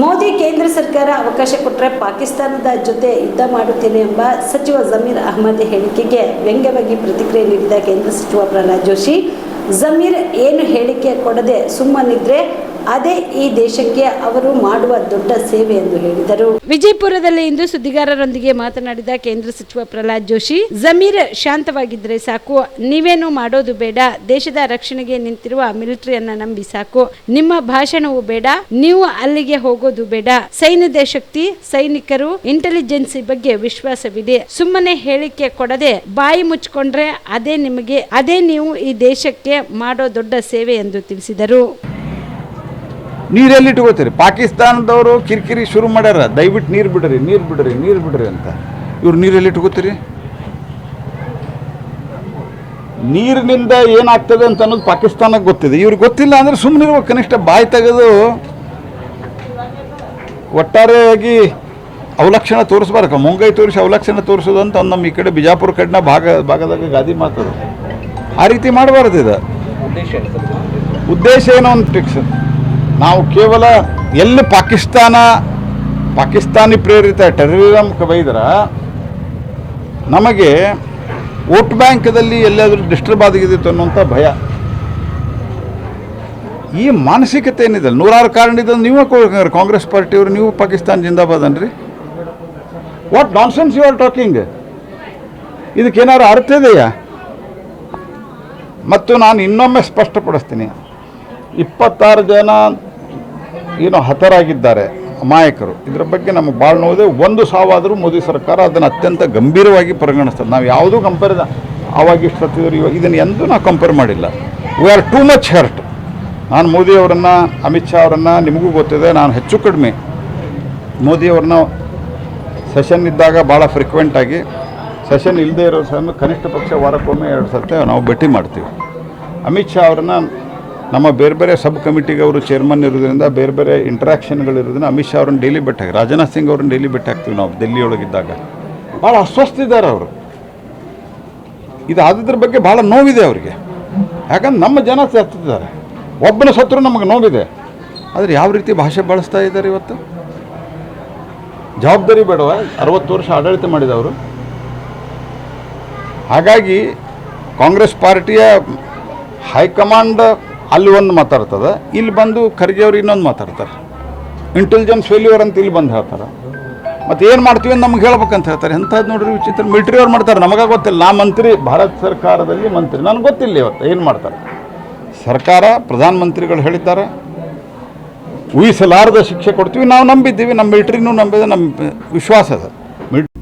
ಮೋದಿ ಕೇಂದ್ರ ಸರ್ಕಾರ ಅವಕಾಶ ಕೊಟ್ಟರೆ ಪಾಕಿಸ್ತಾನದ ಜೊತೆ ಯುದ್ಧ ಮಾಡುತ್ತೇನೆ ಎಂಬ ಸಚಿವ ಜಮೀರ್ ಅಹಮದ್ ಹೇಳಿಕೆಗೆ ವ್ಯಂಗ್ಯವಾಗಿ ಪ್ರತಿಕ್ರಿಯೆ ನೀಡಿದ ಕೇಂದ್ರ ಸಚಿವ ಪ್ರಹ್ಲಾದ್ ಜೋಶಿ, ಜಮೀರ್ ಏನು ಹೇಳಿಕೆ ಕೊಡದೆ ಸುಮ್ಮನಿದ್ರೆ ಅದೇ ಈ ದೇಶಕ್ಕೆ ಅವರು ಮಾಡುವ ದೊಡ್ಡ ಸೇವೆ ಎಂದು ಹೇಳಿದರು. ವಿಜಯಪುರದಲ್ಲಿ ಇಂದು ಸುದ್ದಿಗಾರರೊಂದಿಗೆ ಮಾತನಾಡಿದ ಕೇಂದ್ರ ಸಚಿವ ಪ್ರಹ್ಲಾದ್ ಜೋಶಿ, ಜಮೀರ್ ಶಾಂತವಾಗಿದ್ರೆ ಸಾಕು, ನೀವೇನು ಮಾಡೋದು ಬೇಡ, ದೇಶದ ರಕ್ಷಣೆಗೆ ನಿಂತಿರುವ ಮಿಲಿಟರಿಯನ್ನ ನಂಬಿ ಸಾಕು, ನಿಮ್ಮ ಭಾಷಣವು ಬೇಡ, ನೀವು ಅಲ್ಲಿಗೆ ಹೋಗೋದು ಬೇಡ ಸೈನ್ಯದ ಶಕ್ತಿ ಸೈನಿಕರು ಇಂಟೆಲಿಜೆನ್ಸಿ ಬಗ್ಗೆ ವಿಶ್ವಾಸವಿದೆ, ಸುಮ್ಮನೆ ಹೇಳಿಕೆ ಕೊಡದೆ ಬಾಯಿ ಮುಚ್ಚಿಕೊಂಡ್ರೆ ಅದೇ ನಿಮಗೆ, ಅದೇ ನೀವು ಈ ದೇಶಕ್ಕೆ ಮಾಡೋ ದೊಡ್ಡ ಸೇವೆ ಎಂದು ತಿಳಿಸಿದರು. ನೀರೆಲ್ಲಿ ಇಟ್ಕೋತೀರಿ? ಪಾಕಿಸ್ತಾನದವರು ಕಿರಿಕಿರಿ ಶುರು ಮಾಡ್ಯಾರ. ದಯವಿಟ್ಟು ನೀರು ಬಿಡ್ರಿ ನೀರು ಬಿಡ್ರಿ ನೀರು ಬಿಡ್ರಿ ಅಂತ. ಇವ್ರು ನೀರೆಲ್ಲಿ ಇಟ್ಕೋತೀರಿ? ನೀರಿನಿಂದ ಏನಾಗ್ತದೆ ಅಂತ ಅನ್ನೋದು ಪಾಕಿಸ್ತಾನಕ್ಕೆ ಗೊತ್ತಿದೆ. ಇವ್ರಿಗೆ ಗೊತ್ತಿಲ್ಲ ಅಂದರೆ ಸುಮ್ಮನಿರ್ಬೇಕು ಕನಿಷ್ಠ ಬಾಯಿ ತೆಗೆದು ಒಟ್ಟಾರೆಯಾಗಿ ಅವಲಕ್ಷಣ ತೋರಿಸ್ಬಾರಕ. ಮುಂಗೈ ತೋರಿಸಿ ಅವಲಕ್ಷಣ ತೋರಿಸೋದು ಅಂತ ನಮ್ಮ ಈ ಕಡೆ ಬಿಜಾಪುರ ಕಡೆನ ಭಾಗ ಭಾಗದಾಗ ಗಾದಿ ಮಾತದು ಆ ರೀತಿ ಮಾಡಬಾರ್ದು ಇದು. ಉದ್ದೇಶ ಏನೋ ಒಂದು ಫಿಕ್ಸ್ ನಾವು ಕೇವಲ ಎಲ್ಲಿ ಪಾಕಿಸ್ತಾನ, ಪಾಕಿಸ್ತಾನಿ ಪ್ರೇರಿತ ಟೆರರಿಸಮ್ ಬೈದ್ರ, ನಮಗೆ ವೋಟ್ ಬ್ಯಾಂಕ್ದಲ್ಲಿ ಎಲ್ಲಾದರೂ ಡಿಸ್ಟರ್ಬ್ ಆಗಿದ್ದಿತ್ತು ಅನ್ನುವಂಥ ಭಯ. ಈ ಮಾನಸಿಕತೆ ಏನಿದೆ? ನೂರಾರು ಕಾರಣದಿಂದ ನೀವು ಕಾಂಗ್ರೆಸ್ ಪಾರ್ಟಿಯವರು, ನೀವು ಪಾಕಿಸ್ತಾನ ಜಿಂದಾಬಾದ್ ಅನ್ರಿ. What nonsense you are talking ಇದಕ್ಕೇನಾದ್ರು ಅರ್ಥ ಇದೆಯಾ? ಮತ್ತು ನಾನು ಇನ್ನೊಮ್ಮೆ ಸ್ಪಷ್ಟಪಡಿಸ್ತೀನಿ. ಇಪ್ಪತ್ತಾರು ಜನ ಏನು ಹತರಾಗಿದ್ದಾರೆ ಅಮಾಯಕರು. ಇದರ ಬಗ್ಗೆ ನಮಗೆ ಭಾಳ ನೋವಿದೆ ಒಂದು ಸಾವಾದರೂ ಮೋದಿ ಸರ್ಕಾರ ಅದನ್ನು ಅತ್ಯಂತ ಗಂಭೀರವಾಗಿ ಪರಿಗಣಿಸ್ತದೆ ನಾವು ಯಾವುದೂ ಕಂಪೇರ್ ಆವಾಗ ಇಷ್ಟು ಸತ್ತಿದ್ರು ಇವಾಗ ಇದನ್ನು ಎಂದೂ ನಾವು ಕಂಪೇರ್ ಮಾಡಿಲ್ಲ. We are too much hurt ನಾನು ಮೋದಿಯವರನ್ನು ಅಮಿತ್ ಶಾ ಅವರನ್ನು ನಿಮಗೂ ಗೊತ್ತಿದೆ. ನಾನು ಹೆಚ್ಚು ಕಡಿಮೆ. ಮೋದಿಯವ್ರನ್ನ ಸೆಷನ್ ಇದ್ದಾಗ ಭಾಳ ಫ್ರೀಕ್ವೆಂಟಾಗಿ ಸೆಷನ್ ಇಲ್ಲದೆ ಇರೋ ಸಮಯ ಕನಿಷ್ಠ ಪಕ್ಷ ವಾರಕ್ಕೊಮ್ಮೆ ಎರಡು ಸರ್ತಿ ನಾವು ಭೇಟಿ ಮಾಡ್ತೀವಿ. ಅಮಿತ್ ಶಾ ಅವ್ರನ್ನ ನಮ್ಮ ಬೇರೆ ಬೇರೆ ಸಬ್ ಕಮಿಟಿಗೆ ಅವರು ಚೇರ್ಮನ್ ಇರೋದ್ರಿಂದ ಬೇರೆ ಬೇರೆ ಇಂಟ್ರಾಕ್ಷನ್ಗಳಿರೋದ್ರಿಂದ ಅಮಿತ್ ಶಾ ಅವ್ರನ್ನ ಡೈಲಿ ಭೇಟಿ ಹಾಕಿ ರಾಜನಾಥ್ ಸಿಂಗ್ ಅವ್ರನ್ನ ಡೈಲಿ ಭೇಟಿ ಹಾಕ್ತೀವಿ ನಾವು ಡೆಲ್ಲಿಯೊಳಗಿದ್ದಾಗ ಭಾಳ ಅಸ್ವಸ್ಥಿದ್ದಾರೆ ಅವರು. ಇದು ಆದದ್ರ ಬಗ್ಗೆ ಭಾಳ ನೋವಿದೆ ಅವರಿಗೆ. ಯಾಕಂದ್ರೆ ನಮ್ಮ ಜನ ಸತ್ತಿದ್ದಾರೆ. ಒಬ್ಬನ ಸತ್ರು ನಮಗೆ ನೋವಿದೆ. ಆದರೆ ಯಾವ ರೀತಿ ಭಾಷೆ ಬಳಸ್ತಾ ಇದ್ದಾರೆ ಇವತ್ತು? ಜವಾಬ್ದಾರಿ ಬೇಡವ? ಅರವತ್ತು ವರ್ಷ ಆಡಳಿತ ಮಾಡಿದವರು ಹಾಗಾಗಿ ಕಾಂಗ್ರೆಸ್ ಪಾರ್ಟಿಯ ಹೈಕಮಾಂಡ್ ಅಲ್ಲಿ ಒಂದು ಮಾತಾಡ್ತದೆ, ಇಲ್ಲಿ ಬಂದು ಖರ್ಗೆ ಅವ್ರು ಇನ್ನೊಂದು ಮಾತಾಡ್ತಾರೆ. ಇಂಟೆಲಿಜೆನ್ಸ್ ಫೇಲ್ಯೂರ್ ಅಂತ ಇಲ್ಲಿ ಬಂದು ಹೇಳ್ತಾರೆ. ಮತ್ತು ಏನು ಮಾಡ್ತೀವಿ ನಮ್ಗೆ ಹೇಳ್ಬೇಕಂತ ಹೇಳ್ತಾರೆ. ಎಂಥದ್ದು ನೋಡ್ರಿ ವಿಚಿತ್ರ ಮಿಲ್ಟ್ರಿ ಅವ್ರು ಮಾಡ್ತಾರೆ. ನಮಗೆ ಗೊತ್ತಿಲ್ಲ. ನಾ ಮಂತ್ರಿ, ಭಾರತ ಸರ್ಕಾರದಲ್ಲಿ ಮಂತ್ರಿ. ನನಗೆ ಗೊತ್ತಿಲ್ಲ ಇವತ್ತು ಏನು ಮಾಡ್ತಾರೆ. ಸರ್ಕಾರ, ಪ್ರಧಾನಮಂತ್ರಿಗಳು ಹೇಳಿದ್ದಾರೆ. ಉಯಿಸಲಾರದ ಶಿಕ್ಷೆ ಕೊಡ್ತೀವಿ. ನಾವು ನಂಬಿದ್ದೀವಿ. ನಮ್ಮ ಮಿಲ್ಟ್ರಿನೂ ನಂಬಿದೆ ನಮ್ಮ ವಿಶ್ವಾಸ ಅದು.